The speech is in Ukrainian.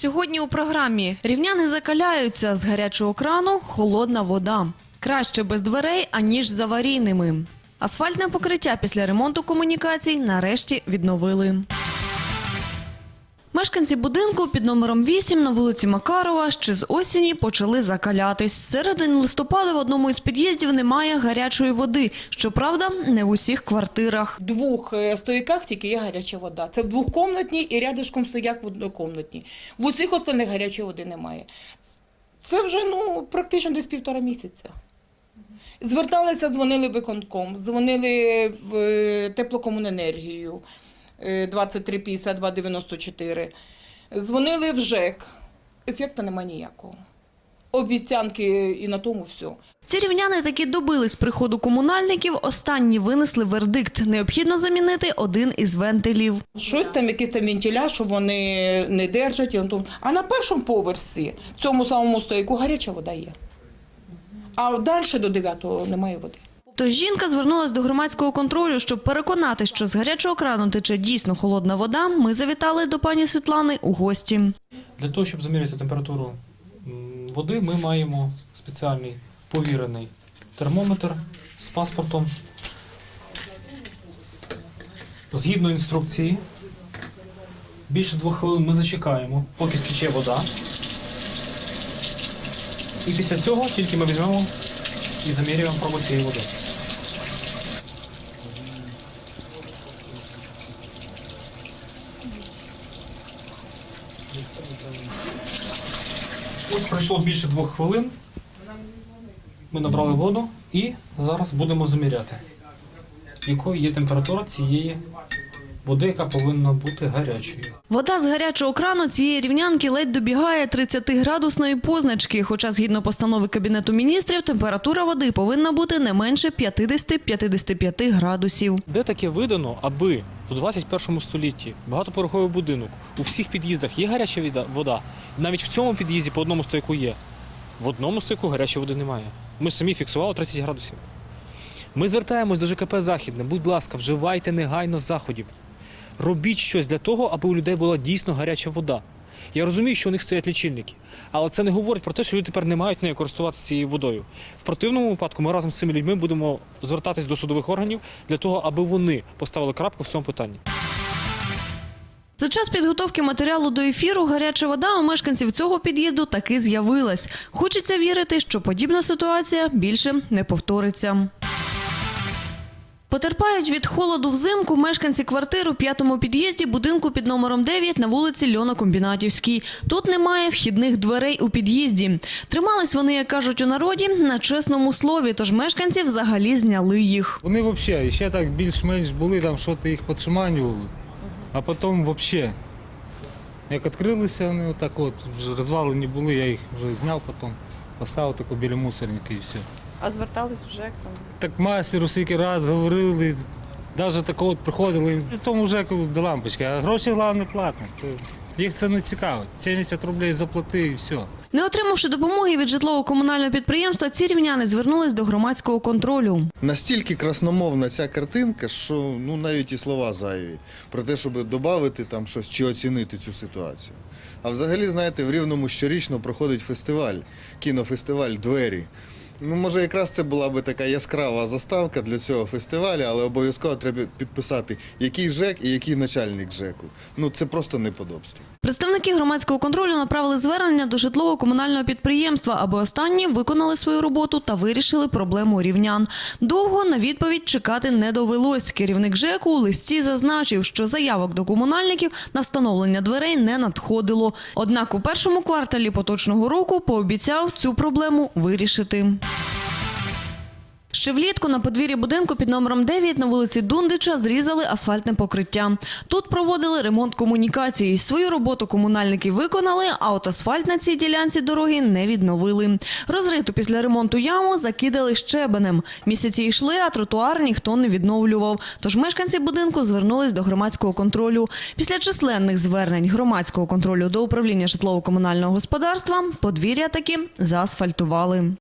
Сьогодні у програмі рівняни закаляються з гарячого крану холодна вода. Краще без дверей, аніж з аварійними. Асфальтне покриття після ремонту комунікацій нарешті відновили. Мешканці будинку під номером 8 на вулиці Макарова ще з осені почали закалятись. З середини листопада в одному із під'їздів немає гарячої води. Щоправда, не в усіх квартирах. В двох е, стояках тільки є гаряча вода. Це в двохкомнатній і рядышком стояк в однокомнатній. В усіх остальних гарячої води немає. Це вже ну, практично десь півтора місяця. Зверталися, дзвонили виконком, дзвонили в е, теплокомуненергію е, 2352 94. Дзвонили в ЖЕК. Ефекту немає ніякого. Обіцянки і на тому все. Ці рівняни таки добились приходу комунальників. Останні винесли вердикт. Необхідно замінити один із вентилів. Щось там, якісь там вентиля, що вони не держать. А на першому поверсі, в цьому самому стояку, гаряча вода є. А далі до 9-го немає води. Тож жінка звернулась до громадського контролю, щоб переконати, що з гарячого крану тече дійсно холодна вода. Ми завітали до пані Світлани у гості. Для того, щоб заміряти температуру води, ми маємо спеціальний повірений термометр з паспортом. Згідно інструкції, більше двох хвилин ми зачекаємо, поки стече вода. І після цього тільки ми візьмемо і замірюємо пробу цієї води. Ось пройшло більше двох хвилин. Ми набрали воду і зараз будемо заміряти, якою є температура цієї води, яка повинна бути гарячою. Вода з гарячого крану цієї рівнянки ледь добігає 30-градусної позначки. Хоча, згідно постанови Кабінету міністрів, температура води повинна бути не менше 50-55 градусів. Де таке видано, аби у 21 столітті багатоповерховий будинок у всіх під'їздах є гаряча вода, навіть в цьому під'їзді по одному стояку є. В одному стояку гарячої води немає. Ми самі фіксували 30 градусів. Ми звертаємось до ЖКП Західне. Будь ласка, вживайте негайно заходів. Робіть щось для того, аби у людей була дійсно гаряча вода. Я розумію, що у них стоять лічильники, але це не говорить про те, що люди тепер не мають нею користуватися цією водою. В противному випадку ми разом з цими людьми будемо звертатись до судових органів для того, аби вони поставили крапку в цьому питанні. За час підготовки матеріалу до ефіру гаряча вода у мешканців цього під'їзду таки з'явилась. Хочеться вірити, що подібна ситуація більше не повториться. Потерпають від холоду взимку мешканці квартир у п'ятому під'їзді будинку під номером 9 на вулиці Льонокомбінатівській. Тут немає вхідних дверей у під'їзді. Тримались вони, як кажуть у народі, на чесному слові, тож мешканці взагалі зняли їх. Вони взагалі ще так більш-менш були, там щось їх підшиманювали, а потім взагалі. Як відкрилися, вони отак от, розвалені були, я їх вже зняв потім, поставив таку біля мусорника і все. А звертались в ЖЕК там? Так майстеру скільки раз говорили, навіть такого от приходили, тому вже до лампочки, а гроші головне платні. Їх це не цікавить. 70 рублей заплати і все. Не отримавши допомоги від житлово-комунального підприємства, ці рівняни звернулись до громадського контролю. Настільки красномовна ця картинка, що ну навіть і слова зайві про те, щоб додати там щось чи оцінити цю ситуацію. А взагалі, знаєте, в Рівному щорічно проходить фестиваль, кінофестиваль Двері. Ну, може, якраз це була би така яскрава заставка для цього фестивалю, але обов'язково треба підписати, який ЖЕК і який начальник ЖЕКу. Ну це просто неподобство. Представники громадського контролю направили звернення до житлово-комунального підприємства, аби останні виконали свою роботу та вирішили проблему рівнян. Довго на відповідь чекати не довелось. Керівник ЖЕКу у листі зазначив, що заявок до комунальників на встановлення дверей не надходило. Однак у першому кварталі поточного року пообіцяв цю проблему вирішити. Ще влітку на подвір'ї будинку під номером 9 на вулиці Дундича зрізали асфальтне покриття. Тут проводили ремонт комунікацій. Свою роботу комунальники виконали, а от асфальт на цій ділянці дороги не відновили. Розриту після ремонту яму закидали щебенем. Місяці йшли, а тротуар ніхто не відновлював. Тож мешканці будинку звернулись до громадського контролю. Після численних звернень громадського контролю до управління житлово-комунального господарства подвір'я таки заасфальтували.